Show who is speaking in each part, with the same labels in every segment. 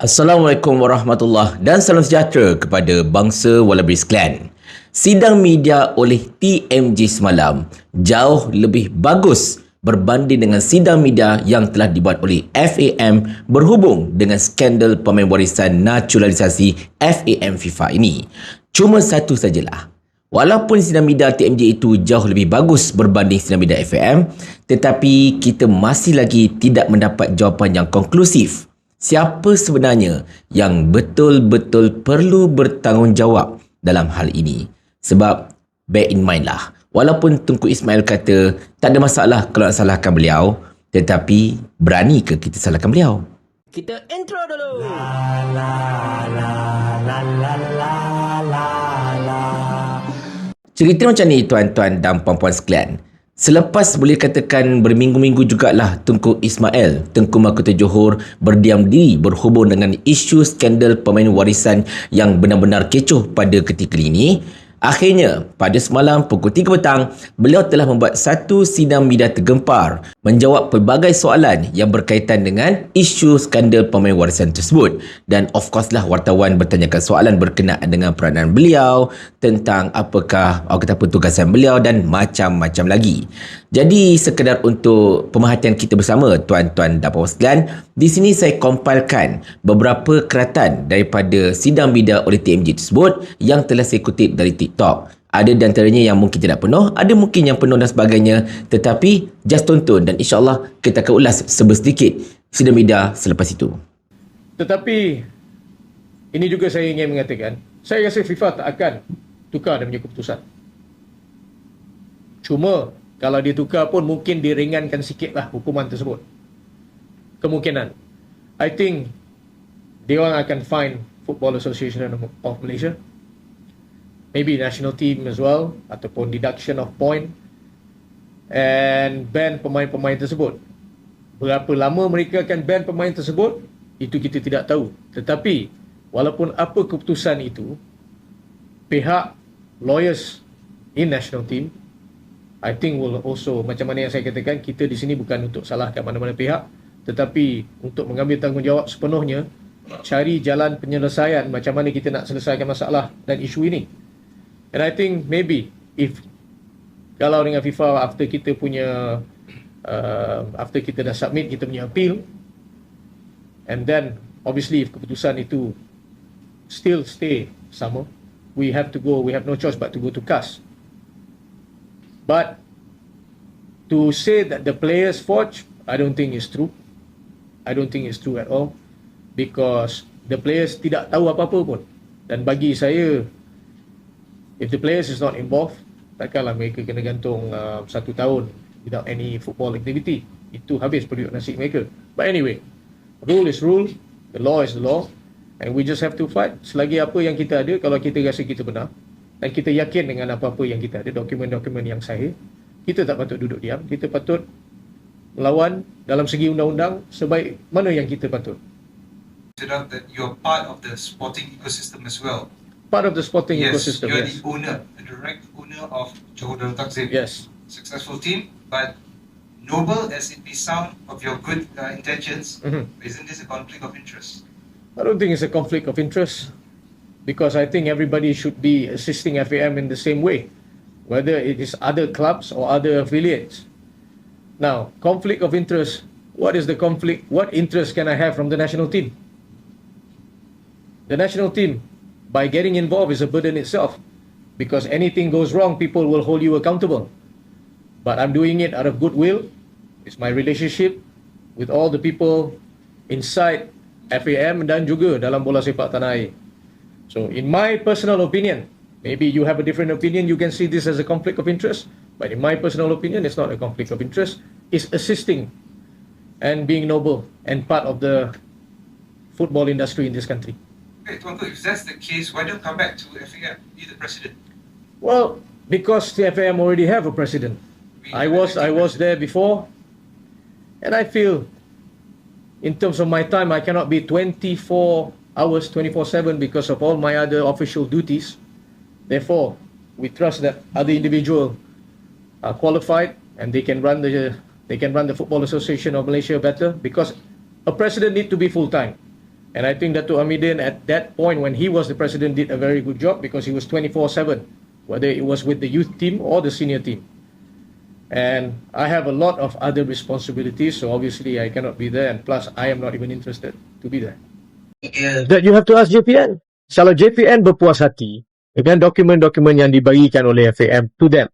Speaker 1: Assalamualaikum warahmatullahi dan salam sejahtera kepada bangsa Wallabies Clan. Sidang media oleh TMJ semalam jauh lebih bagus berbanding dengan sidang media yang telah dibuat oleh FAM berhubung dengan skandal pemain warisan naturalisasi FAM FIFA ini. Cuma satu sajalah. Walaupun sidang media TMJ itu jauh lebih bagus berbanding sidang media FAM, tetapi kita masih lagi tidak mendapat jawapan yang konklusif siapa sebenarnya yang betul-betul perlu bertanggungjawab dalam hal ini. Sebab bear in mind lah, walaupun Tunku Ismail kata tak ada masalah kalau nak salahkan beliau, tetapi berani ke kita salahkan beliau? Kita intro dulu. La la la la la la la la. Cerita macam ni tuan-tuan dan puan-puan sekalian. Selepas boleh katakan berminggu-minggu jugalah Tunku Ismail, Tengku Mahkota Johor berdiam diri berhubung dengan isu skandal pemain warisan yang benar-benar kecoh pada ketika ini, Akhirnya, pada semalam pukul 3 petang, beliau telah membuat satu sidang media tergempar menjawab pelbagai soalan yang berkaitan dengan isu skandal pemain warisan tersebut. Dan of course lah wartawan bertanyakan soalan berkenaan dengan peranan beliau, tentang apakah orang kata petugasan beliau dan macam-macam lagi. Jadi sekedar untuk pemerhatian kita bersama tuan-tuan dan puan sekalian, di sini saya kompilkan beberapa keratan daripada sidang media oleh TMJ tersebut yang telah saya kutip dari TikTok. Ada di antaranya yang mungkin tidak penuh, ada mungkin yang penuh dan sebagainya. Tetapi just tonton dan insyaAllah kita akan ulas sebesedikit sidang media selepas itu.
Speaker 2: Tetapi ini juga saya ingin mengatakan, saya rasa FIFA tak akan tukar dan punya keputusan. Cuma kalau dia tukar pun mungkin diringankan sikit lah hukuman tersebut. Kemungkinan. I think dia orang akan find Football Association of Malaysia. Maybe national team as well. Ataupun deduction of point. And ban pemain-pemain tersebut. Berapa lama mereka akan ban pemain tersebut? Itu kita tidak tahu. Tetapi walaupun apa keputusan itu, pihak lawyers in national team I think will also macam mana yang saya katakan kita di sini bukan untuk salahkan mana-mana pihak tetapi untuk mengambil tanggungjawab sepenuhnya cari jalan penyelesaian macam mana kita nak selesaikan masalah dan isu ini. And I think maybe if kalau dengan FIFA after kita punya uh, after kita dah submit kita punya appeal and then obviously if keputusan itu still stay sama we have to go we have no choice but to go to CAS But to say that the players forged, I don't think it's true. I don't think it's true at all because the players tidak tahu apa-apa pun. Dan bagi saya, if the players is not involved, takkanlah mereka kena gantung uh, satu tahun without any football activity. Itu habis periuk nasi mereka. But anyway, rule is rule, the law is the law, and we just have to fight. Selagi apa yang kita ada, kalau kita rasa kita benar, dan kita yakin dengan apa-apa yang kita ada, dokumen-dokumen yang sahih, kita tak patut duduk diam. Kita patut melawan dalam segi undang-undang sebaik mana yang kita patut.
Speaker 3: that you're part of the sporting ecosystem as well.
Speaker 2: Part of the sporting
Speaker 3: yes,
Speaker 2: ecosystem,
Speaker 3: you're
Speaker 2: yes.
Speaker 3: the owner, the direct owner of Johor Darul Takzim.
Speaker 2: Yes.
Speaker 3: Successful team, but noble as it be sound of your good uh, intentions,
Speaker 2: Mhm.
Speaker 3: isn't this a conflict of interest?
Speaker 2: I don't think it's a conflict of interest because I think everybody should be assisting FAM in the same way, whether it is other clubs or other affiliates. Now, conflict of interest, what is the conflict? What interest can I have from the national team? The national team, by getting involved, is a burden itself because anything goes wrong, people will hold you accountable. But I'm doing it out of goodwill. It's my relationship with all the people inside FAM dan juga dalam bola sepak tanah air. So in my personal opinion, maybe you have a different opinion, you can see this as a conflict of interest. But in my personal opinion, it's not a conflict of interest. It's assisting and being noble and part of the football industry in this country.
Speaker 3: Okay, Tuanku, if that's the case, why don't come back to FAM, be the president?
Speaker 2: Well, because the FAM already have a president.
Speaker 3: We
Speaker 2: I was I was there before, and I feel, in terms of my time, I cannot be 24 hours, 24/7 because of all my other official duties. Therefore, we trust that other individual are qualified and they can run the they can run the Football Association of Malaysia better because a president need to be full time.
Speaker 4: And I think Datuk Hamidin at that point when he was the president did a very good job because he was 24-7, whether it was with the youth team or the senior team. And I have a lot of other responsibilities, so obviously I cannot be there and plus I am not even interested to be there.
Speaker 2: that you have to ask JPN. Kalau JPN berpuas hati dengan dokumen-dokumen yang dibagikan oleh FAM to them.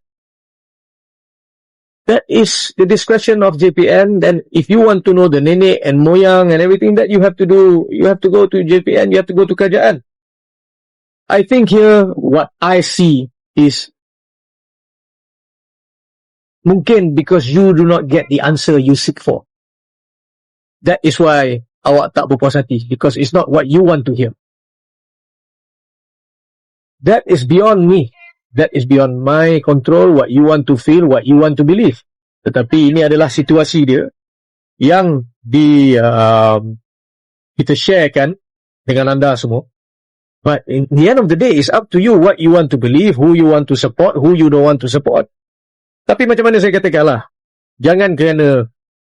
Speaker 2: That is the discretion of JPN. Then if you want to know the nenek and moyang and everything that you have to do, you have to go to JPN, you have to go to kerajaan. I think here what I see is mungkin because you do not get the answer you seek for. That is why awak tak berpuas hati because it's not what you want to hear. That is beyond me. That is beyond my control, what you want to feel, what you want to believe. Tetapi ini adalah situasi dia yang di um, kita sharekan dengan anda semua. But in the end of the day, it's up to you what you want to believe, who you want to support, who you don't want to support. Tapi macam mana saya katakan lah, jangan kerana,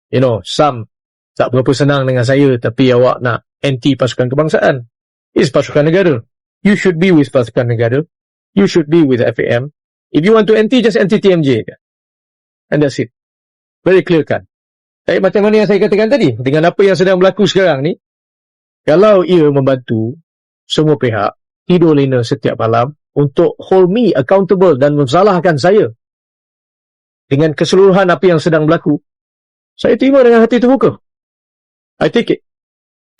Speaker 2: you know, some tak berapa senang dengan saya, tapi awak nak anti pasukan kebangsaan. It's pasukan negara. You should be with pasukan negara. You should be with FAM. If you want to anti, just anti TMJ. And that's it. Very clear kan. Tapi macam mana yang saya katakan tadi, dengan apa yang sedang berlaku sekarang ni, kalau ia membantu semua pihak tidur lena setiap malam untuk hold me accountable dan mensalahkan saya dengan keseluruhan apa yang sedang berlaku, saya terima dengan hati terbuka. I take it.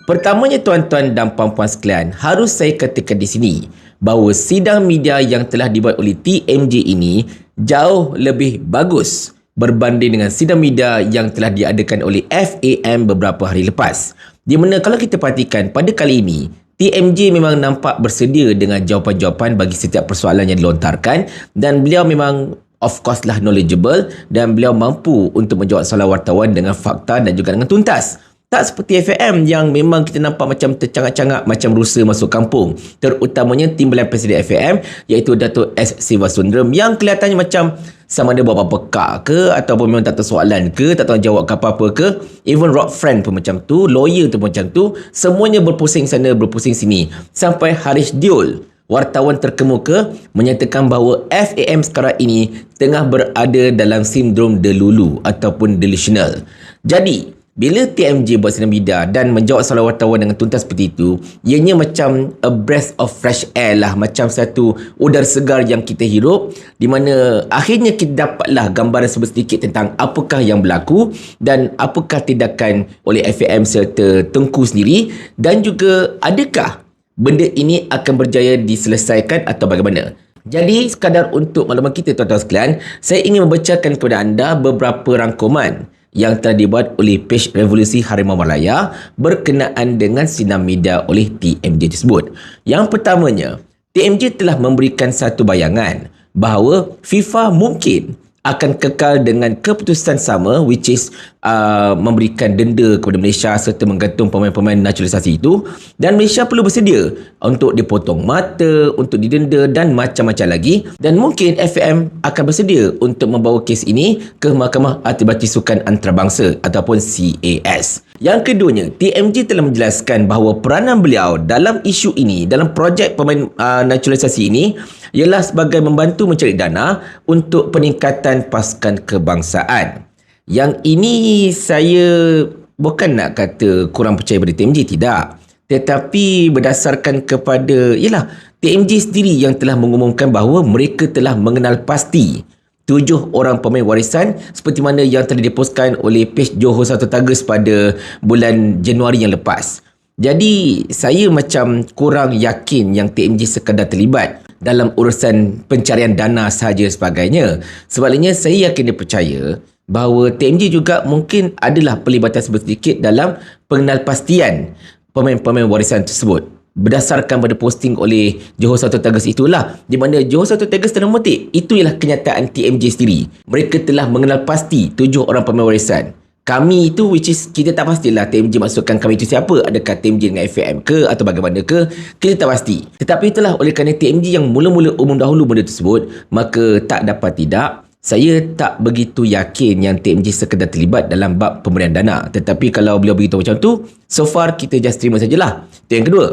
Speaker 1: Pertamanya tuan-tuan dan puan-puan sekalian, harus saya katakan di sini bahawa sidang media yang telah dibuat oleh TMJ ini jauh lebih bagus berbanding dengan sidang media yang telah diadakan oleh FAM beberapa hari lepas. Di mana kalau kita perhatikan pada kali ini, TMJ memang nampak bersedia dengan jawapan-jawapan bagi setiap persoalan yang dilontarkan dan beliau memang of course lah knowledgeable dan beliau mampu untuk menjawab soalan wartawan dengan fakta dan juga dengan tuntas. Tak seperti FAM yang memang kita nampak macam tercangak-cangak macam rusa masuk kampung. Terutamanya timbalan Presiden FAM iaitu Datuk S. Sivasundram yang kelihatannya macam sama ada buat apa-apa kak ke ataupun memang tak tahu soalan ke, tak tahu jawab ke apa-apa ke. Even rock friend pun macam tu, lawyer tu pun macam tu. Semuanya berpusing sana, berpusing sini. Sampai Harish Diol, wartawan terkemuka menyatakan bahawa FAM sekarang ini tengah berada dalam sindrom delulu ataupun delusional. Jadi, bila TMJ buat sidang media dan menjawab soalan wartawan dengan tuntas seperti itu, ianya macam a breath of fresh air lah, macam satu udara segar yang kita hirup di mana akhirnya kita dapatlah gambaran sedikit tentang apakah yang berlaku dan apakah tindakan oleh FAM serta Tengku sendiri dan juga adakah benda ini akan berjaya diselesaikan atau bagaimana. Jadi sekadar untuk maklumat kita tuan-tuan sekalian, saya ingin membacakan kepada anda beberapa rangkuman yang telah dibuat oleh page Revolusi Harimau Malaya berkenaan dengan sinar media oleh TMJ tersebut. Yang pertamanya, TMJ telah memberikan satu bayangan bahawa FIFA mungkin akan kekal dengan keputusan sama which is uh, memberikan denda kepada Malaysia serta menggantung pemain-pemain naturalisasi itu dan Malaysia perlu bersedia untuk dipotong mata, untuk didenda dan macam-macam lagi dan mungkin FAM akan bersedia untuk membawa kes ini ke Mahkamah Artibati Sukan Antarabangsa ataupun CAS. Yang keduanya, TMJ telah menjelaskan bahawa peranan beliau dalam isu ini, dalam projek pemain uh, naturalisasi ini ialah sebagai membantu mencari dana untuk peningkatan pasukan kebangsaan. Yang ini saya bukan nak kata kurang percaya pada TMJ, tidak. Tetapi berdasarkan kepada, ialah TMJ sendiri yang telah mengumumkan bahawa mereka telah mengenal pasti tujuh orang pemain warisan seperti mana yang telah dipostkan oleh page Johor Satu Tagus pada bulan Januari yang lepas. Jadi saya macam kurang yakin yang TMJ sekadar terlibat dalam urusan pencarian dana sahaja sebagainya. Sebaliknya saya yakin dia percaya bahawa TMJ juga mungkin adalah pelibatan sedikit dalam pengenalpastian pemain-pemain warisan tersebut. Berdasarkan pada posting oleh Johor Satu Tigers itulah di mana Johor Satu Tigers telah memetik itu ialah kenyataan TMJ sendiri. Mereka telah mengenal pasti tujuh orang pemain warisan kami itu which is kita tak pastilah TMJ masukkan kami itu siapa adakah TMJ dengan FAM ke atau bagaimana ke kita tak pasti tetapi itulah oleh kerana TMJ yang mula-mula umum dahulu benda tersebut maka tak dapat tidak saya tak begitu yakin yang TMJ sekedar terlibat dalam bab pemberian dana. Tetapi kalau beliau beritahu macam tu, so far kita just terima sajalah. Itu yang kedua.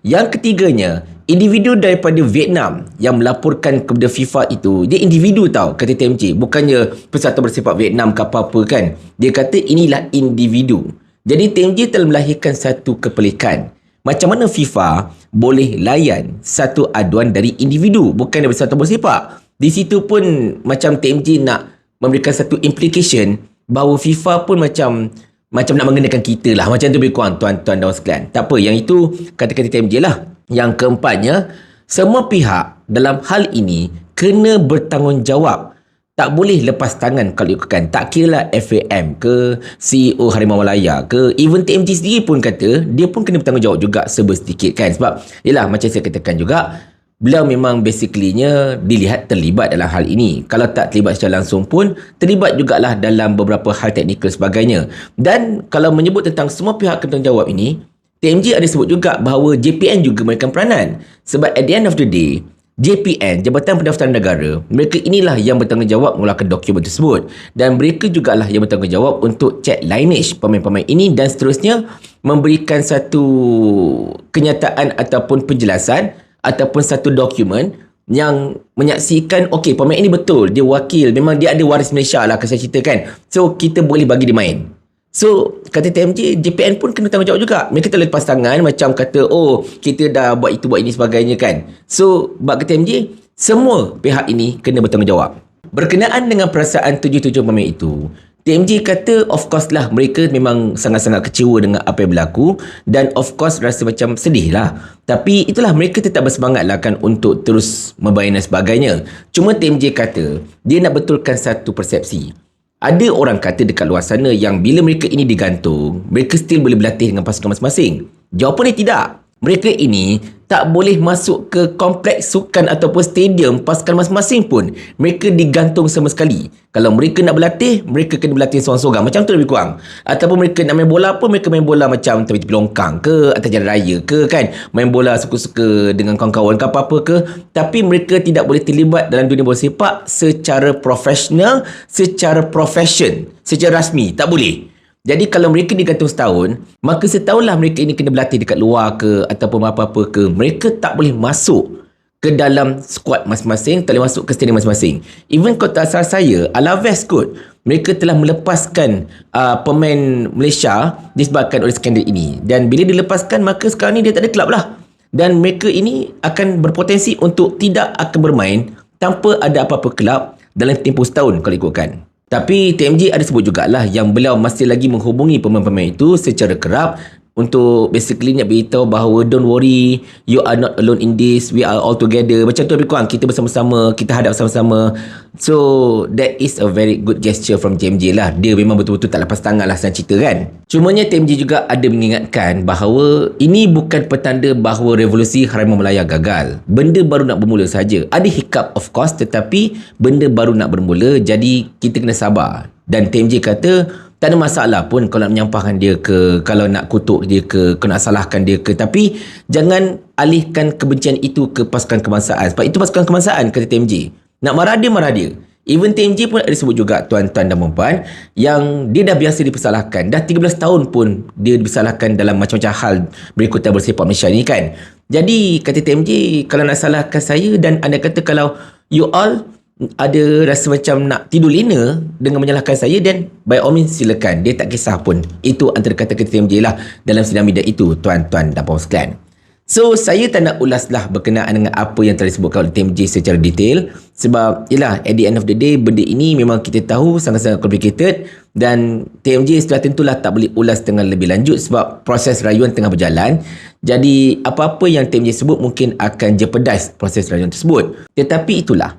Speaker 1: Yang ketiganya, individu daripada Vietnam yang melaporkan kepada FIFA itu, dia individu tau, kata TMJ. Bukannya persatuan bersifat Vietnam ke apa-apa kan. Dia kata inilah individu. Jadi TMJ telah melahirkan satu kepelikan. Macam mana FIFA boleh layan satu aduan dari individu bukan dari persatuan bersepak? Di situ pun macam TMJ nak memberikan satu implication bahawa FIFA pun macam macam nak mengenakan kita lah. Macam tu lebih kurang tuan-tuan dan sekalian. Tak apa, yang itu kata-kata TMJ lah. Yang keempatnya, semua pihak dalam hal ini kena bertanggungjawab tak boleh lepas tangan kalau ikutkan. Tak kira lah FAM ke CEO Harimau Malaya ke even TMT sendiri pun kata dia pun kena bertanggungjawab juga serba sedikit kan. Sebab yelah macam saya katakan juga beliau memang basically-nya dilihat terlibat dalam hal ini. Kalau tak terlibat secara langsung pun terlibat jugalah dalam beberapa hal teknikal sebagainya. Dan kalau menyebut tentang semua pihak kena jawab ini TMJ ada sebut juga bahawa JPN juga mainkan peranan. Sebab at the end of the day, JPN, Jabatan Pendaftaran Negara, mereka inilah yang bertanggungjawab mengeluarkan dokumen tersebut. Dan mereka jugalah yang bertanggungjawab untuk cek lineage pemain-pemain ini dan seterusnya memberikan satu kenyataan ataupun penjelasan ataupun satu dokumen yang menyaksikan okey pemain ini betul dia wakil memang dia ada waris Malaysia lah saya ceritakan. So kita boleh bagi dia main So, kata TMJ, JPN pun kena tanggungjawab juga. Mereka tak lepas tangan macam kata, oh, kita dah buat itu, buat ini sebagainya kan. So, bak kata TMJ, semua pihak ini kena bertanggungjawab. Berkenaan dengan perasaan tujuh-tujuh pemain itu, TMJ kata of course lah mereka memang sangat-sangat kecewa dengan apa yang berlaku dan of course rasa macam sedih lah. Tapi itulah mereka tetap bersemangat lah kan untuk terus membayar dan sebagainya. Cuma TMJ kata dia nak betulkan satu persepsi. Ada orang kata dekat luar sana yang bila mereka ini digantung, mereka still boleh berlatih dengan pasukan masing-masing. Jawapan dia tidak. Mereka ini tak boleh masuk ke kompleks sukan ataupun stadium pasukan masing-masing pun. Mereka digantung sama sekali. Kalau mereka nak berlatih, mereka kena berlatih seorang-seorang. Macam tu lebih kurang. Ataupun mereka nak main bola pun, mereka main bola macam tepi-tepi longkang ke, atas jalan raya ke kan. Main bola suka-suka dengan kawan-kawan ke apa-apa ke. Tapi mereka tidak boleh terlibat dalam dunia bola sepak secara profesional, secara profession, secara rasmi. Tak boleh. Jadi kalau mereka digantung setahun, maka setahunlah mereka ini kena berlatih dekat luar ke ataupun apa-apa ke. Mereka tak boleh masuk ke dalam squad masing-masing, tak boleh masuk ke stadium masing-masing. Even kalau tak salah saya, Alaves kot, mereka telah melepaskan uh, pemain Malaysia disebabkan oleh skandal ini. Dan bila dilepaskan, maka sekarang ni dia tak ada kelab lah. Dan mereka ini akan berpotensi untuk tidak akan bermain tanpa ada apa-apa kelab dalam tempoh setahun kalau ikutkan. Tapi TMJ ada sebut jugalah yang beliau masih lagi menghubungi pemain-pemain itu secara kerap untuk basically nak beritahu bahawa don't worry you are not alone in this we are all together. Macam tu lebih kurang kita bersama-sama kita hadap sama-sama. So that is a very good gesture from TMJ lah. Dia memang betul-betul tak lepas tangan lah senang cerita kan. Cumanya TMJ juga ada mengingatkan bahawa ini bukan petanda bahawa revolusi Harimau Melaya gagal. Benda baru nak bermula saja. Ada hiccup of course tetapi benda baru nak bermula jadi kita kena sabar. Dan TMJ kata tak ada masalah pun kalau nak menyampahkan dia ke kalau nak kutuk dia ke nak salahkan dia ke. Tapi jangan alihkan kebencian itu ke pasukan kebangsaan. Sebab itu pasukan kebangsaan kata TMJ nak marah dia marah dia. Even TMJ pun ada sebut juga tuan-tuan dan puan yang dia dah biasa dipersalahkan. Dah 13 tahun pun dia dipersalahkan dalam macam-macam hal berikutan bersepak Malaysia ni kan? Jadi kata TMJ kalau nak salahkan saya dan anda kata kalau you all ada rasa macam nak tidur lena dengan menyalahkan saya dan by all means silakan. Dia tak kisah pun. Itu antara kata-kata TMJ lah dalam sidang media itu tuan-tuan dan puan sekalian. So saya tak nak ulas lah berkenaan dengan apa yang telah disebutkan oleh TMJ secara detail sebab yelah at the end of the day benda ini memang kita tahu sangat-sangat complicated dan TMJ setelah tentulah tak boleh ulas dengan lebih lanjut sebab proses rayuan tengah berjalan. Jadi apa-apa yang TMJ sebut mungkin akan jeopardize proses rayuan tersebut. Tetapi itulah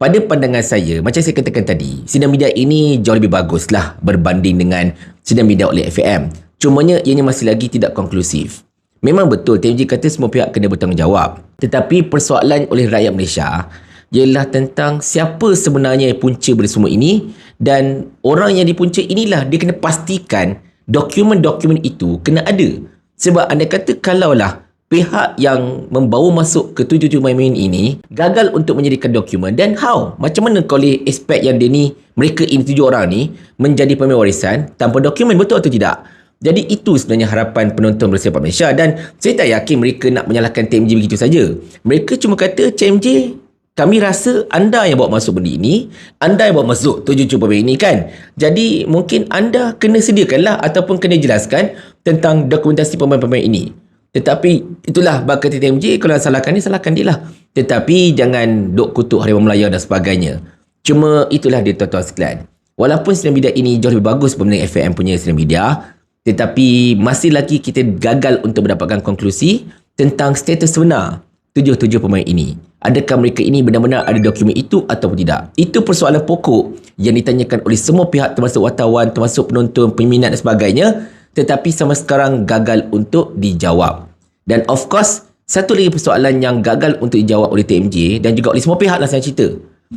Speaker 1: pada pandangan saya, macam saya katakan tadi, sidang media ini jauh lebih baguslah berbanding dengan sidang media oleh FAM. Cumanya ianya masih lagi tidak konklusif. Memang betul TMJ kata semua pihak kena bertanggungjawab. Tetapi persoalan oleh rakyat Malaysia ialah tentang siapa sebenarnya yang punca dari semua ini dan orang yang dipunca inilah dia kena pastikan dokumen-dokumen itu kena ada. Sebab anda kata kalaulah pihak yang membawa masuk ke tujuh-tujuh pemain ini gagal untuk menyediakan dokumen dan how? Macam mana kau boleh expect yang dia ni, mereka ini tujuh orang ni menjadi pemain warisan tanpa dokumen betul atau tidak? Jadi itu sebenarnya harapan penonton bersepak Malaysia dan saya tak yakin mereka nak menyalahkan TMJ begitu saja. Mereka cuma kata TMJ kami rasa anda yang bawa masuk benda ini, anda yang bawa masuk tujuh-tujuh pemain ini kan. Jadi mungkin anda kena sediakanlah ataupun kena jelaskan tentang dokumentasi pemain-pemain ini. Tetapi itulah bakat TMJ kalau salahkan dia salahkan dia lah. Tetapi jangan duk kutuk Harimau Melaya dan sebagainya. Cuma itulah dia tuan-tuan sekalian. Walaupun sinar media ini jauh lebih bagus berbanding FM punya sinar media, tetapi masih lagi kita gagal untuk mendapatkan konklusi tentang status sebenar tujuh-tujuh pemain ini. Adakah mereka ini benar-benar ada dokumen itu ataupun tidak? Itu persoalan pokok yang ditanyakan oleh semua pihak termasuk wartawan, termasuk penonton, peminat dan sebagainya tetapi sama sekarang gagal untuk dijawab. Dan of course, satu lagi persoalan yang gagal untuk dijawab oleh TMJ dan juga oleh semua pihak lah saya cerita.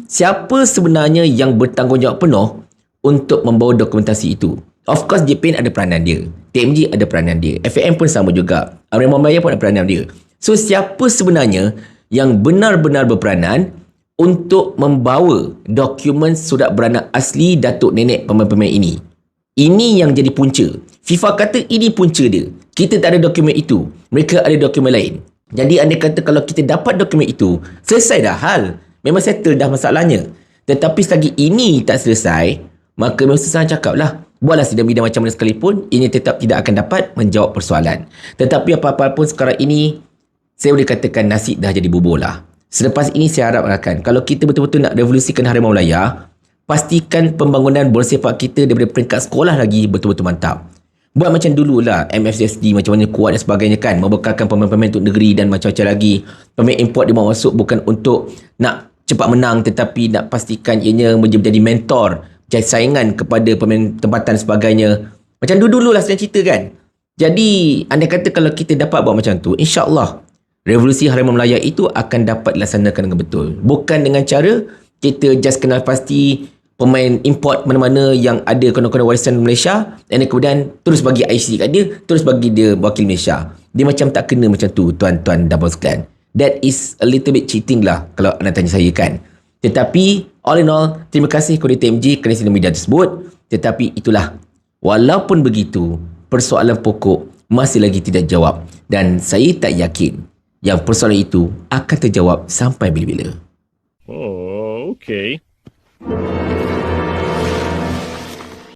Speaker 1: Siapa sebenarnya yang bertanggungjawab penuh untuk membawa dokumentasi itu? Of course, JPN ada peranan dia. TMJ ada peranan dia. FAM pun sama juga. Raymond Maya pun ada peranan dia. So, siapa sebenarnya yang benar-benar berperanan untuk membawa dokumen surat beranak asli Datuk Nenek pemain-pemain ini? Ini yang jadi punca. FIFA kata ini punca dia. Kita tak ada dokumen itu. Mereka ada dokumen lain. Jadi anda kata kalau kita dapat dokumen itu, selesai dah hal. Memang settle dah masalahnya. Tetapi selagi ini tak selesai, maka memang susah cakap lah. Buatlah sidang bidang macam mana sekalipun, ini tetap tidak akan dapat menjawab persoalan. Tetapi apa-apa pun sekarang ini, saya boleh katakan nasi dah jadi bubur lah. Selepas ini saya harap rakan, kalau kita betul-betul nak revolusikan Harimau Melaya, pastikan pembangunan bola sepak kita daripada peringkat sekolah lagi betul-betul mantap. Buat macam dululah MFSD macam mana kuat dan sebagainya kan. Membekalkan pemain-pemain untuk negeri dan macam-macam lagi. Pemain import dia masuk bukan untuk nak cepat menang tetapi nak pastikan ianya menjadi mentor, jadi saingan kepada pemain tempatan sebagainya. Macam dulu-dulu lah saya cerita kan. Jadi anda kata kalau kita dapat buat macam tu, insyaAllah revolusi Harimau Melaya itu akan dapat dilaksanakan dengan betul. Bukan dengan cara kita just kenal pasti pemain import mana-mana yang ada konon-konon warisan Malaysia dan kemudian terus bagi IC kat dia terus bagi dia wakil Malaysia. Dia macam tak kena macam tu tuan-tuan bos sekalian that is a little bit cheating lah kalau anda tanya saya kan. Tetapi all in all terima kasih kepada TMJ kerana sini media tersebut. Tetapi itulah walaupun begitu persoalan pokok masih lagi tidak jawab. Dan saya tak yakin yang persoalan itu akan terjawab sampai bila-bila.
Speaker 5: Oh, okay.